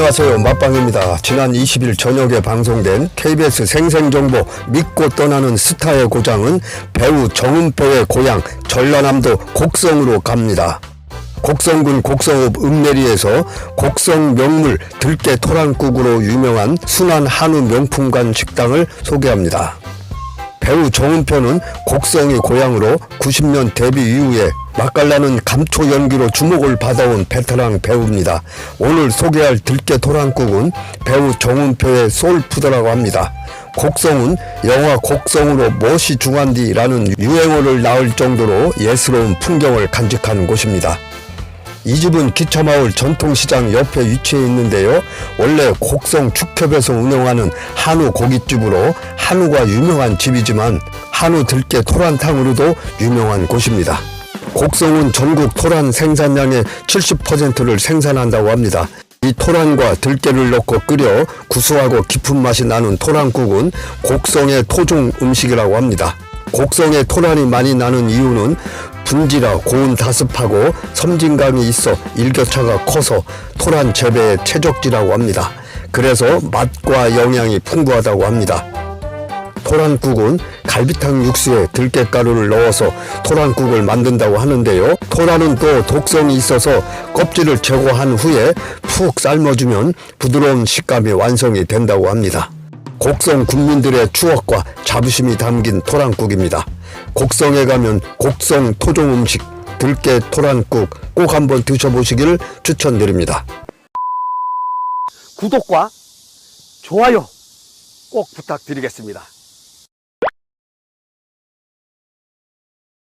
안녕하세요. 맛방입니다. 지난 20일 저녁에 방송된 KBS 생생정보 믿고 떠나는 스타의 고장은 배우 정은표의 고향 전라남도 곡성으로 갑니다. 곡성군 곡성읍 읍내리에서 곡성 명물 들깨 토란국으로 유명한 순한 한우 명품관 식당을 소개합니다. 배우 정은표는 곡성이 고향으로 90년 데뷔 이후에 맛깔나는 감초 연기로 주목을 받아온 베테랑 배우입니다. 오늘 소개할 들깨 토란국은 배우 정은표의 소울푸드라고 합니다. 곡성은 영화 곡성으로 무엇이 중한디라는 유행어를 낳을 정도로 예스러운 풍경을 간직하는 곳입니다. 이 집은 기차마을 전통시장 옆에 위치해 있는데요. 원래 곡성 축협에서 운영하는 한우 고깃집으로 한우가 유명한 집이지만 한우 들깨 토란탕으로도 유명한 곳입니다. 곡성은 전국 토란 생산량의 70%를 생산한다고 합니다. 이 토란과 들깨를 넣고 끓여 구수하고 깊은 맛이 나는 토란국은 곡성의 토종 음식이라고 합니다. 곡성에 토란이 많이 나는 이유는 분지라 고온 다습하고 섬진감이 있어 일교차가 커서 토란 재배에 최적지라고 합니다. 그래서 맛과 영양이 풍부하다고 합니다. 토란국은 갈비탕 육수에 들깨가루를 넣어서 토란국을 만든다고 하는데요. 토란은 또 독성이 있어서 껍질을 제거한 후에 푹 삶아주면 부드러운 식감이 완성이 된다고 합니다. 곡성 국민들의 추억과 자부심이 담긴 토란국입니다. 곡성에 가면 곡성 토종 음식 들깨 토란국 꼭 한번 드셔보시기를 추천드립니다. 구독과 좋아요 꼭 부탁드리겠습니다.